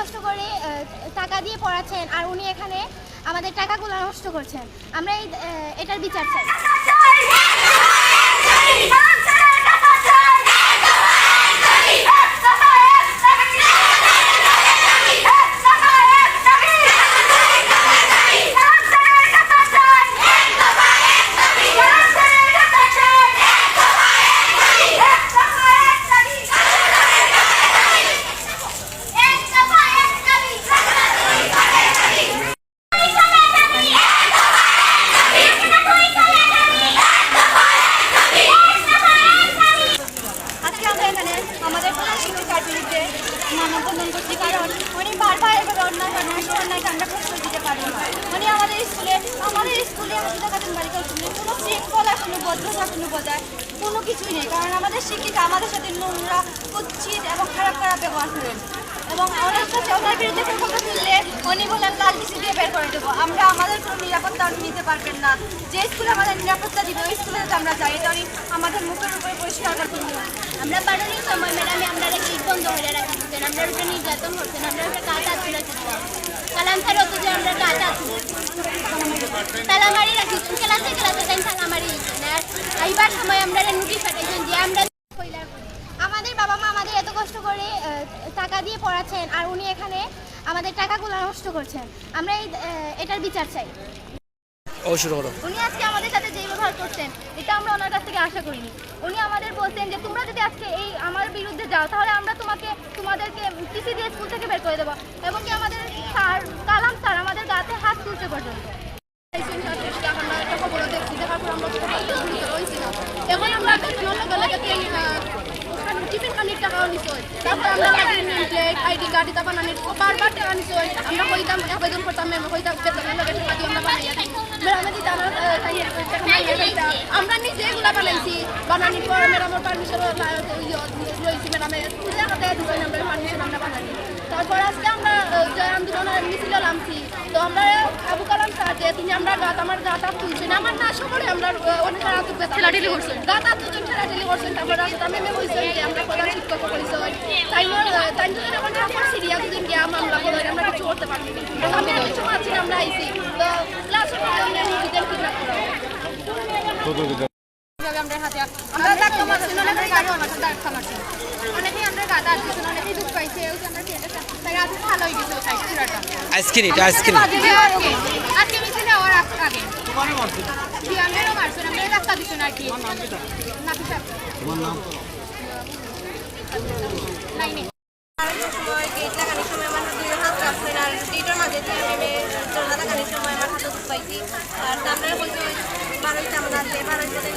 কষ্ট করে টাকা দিয়ে পড়াচ্ছেন আর উনি এখানে আমাদের টাকাগুলো নষ্ট করছেন। আমরা এই এটার বিচার চাই। আমাদের শিক্ষিকার বিরুদ্ধে মানববন্ধন করছি কারণ উনি বারবার এভাবে অন্যায় করেন উনি অন্যায়কে আমরা প্রশ্রয় দিতে পারি। উনি আমাদের স্কুলে আমাদের স্কুলে খাতুন বাড়িতে উঠলে কোনো শৃঙ্খলা কোনো ভদ্রতা কোনো বজায় কোনো কিছুই নেই। কারণ আমাদের শিক্ষিকা আমাদের সাথে নোংরা, কুচ্ছিত এবং খারাপ খারাপ ব্যবহার করেন। এবং কাছে ওনার বিরুদ্ধে কথা তুললে উনি বলেন লাল কিছু দিয়ে বের করে দেবো। আমরা আমাদের কোনো নিরাপত্তা নিতে পারবেন না। যে স্কুলে আমাদের নিরাপত্তা দিবে, ওই স্কুলে আমরা যাই। এটা আমাদের মুখের উপরে পরিষ্কার করতে আমরা পারিনি সময় ম্যাডামে আমরা গেট বন্ধ করে রাখতেন আমরা উপরে নির্যাতন করতেন আমরা উপরে কাটা তুলে কালাম স্যার অত যে আমরা কাটা তালামারি রাখিছেন ক্লাসে ক্লাসে টাইম তালামারি আর আইবার সময় আমরা নোটিশ পাঠাইছেন যে আমরা আমাদের বাবা মা আমাদের এত কষ্ট করে আহ, টাকা দিয়ে পড়াচ্ছেন আর উনি এখানে আমাদের টাকাগুলো নষ্ট করছেন। আমরা এই এটার বিচার চাই। করো উনি আজকে আমাদের সাথে যে ব্যবহার করছেন এটা আমরা ওনার কাছ থেকে আশা করিনি। উনি আমাদের বলছেন যে তোমরা যদি আজকে এই আমার বিরুদ্ধে যাও তাহলে আমরা তোমাকে তোমাদেরকে টিসি দিয়ে স্কুল থেকে বের করে দেবো। এবং কি আমাদের স্যার কালাম স্যার আমাদের গাতে হাত তুলতে পর্যন্ত। এখন আমরা টাকাও নিছই তারপর আমরা প্লেট আইডি কার্ড এটা বানানি বারবার টাকা নিছই আমরা কইতাম আবেদন করতাম ম্যাম কইতাম বেতনের লগে টাকা আমরা বানাইয়া দিই ম্যাডামে দিতে আমার আমরা নিজে এগুলা বানাইছি বানানির পর ম্যাডামের পারমিশন লইছি ম্যাডামে করতে দিবেন আমরা পারমিশন আমরা বানানি তারপর আজকে আমরা আহ, যে আন্দোলনের মিছিলে নামছি তো আমরা আবু কালাম স্যার যে তিনি আমরা আর তুলছেন আমার না সকলে আমরা অনেক রাত ঠেলাঠেলি করছেন? আর দুজন ঠেলাঠেলি করছেন। তারপর রাস্তা মেমে বলছেন যে আমরা প্রধান শিক্ষক পরিচয় তাই তাই যদি আমার আমার সিরিয়া দুদিন গিয়ে আমরা বলো আমরা কিছু করতে পারব আমি কিছু পাচ্ছি আমরা আইছি তো ক্লাসে নিজেদের আমরা হাতে আমরা অনেকে অনেকেই গাদা অনেকেই দুঃখ পাইছে ওই যে আমরা ছেলেটা তাই রাতে ভালো হয়ে গেছে আইসক্রিম আজকে মারছেন আমরা রাস্তা দিচ্ছেন আর কি নাকি? সাহেব তোমার নাম লাইনে সময় গেট লাগানোর সময় আমার দুই হাত রাখছেন আর গেটের মাঝে দিয়ে নেমে দরজা লাগানোর সময় আমার হাতে পাইছি আর আমরা বলছি বারোইতে আমার বারোইতে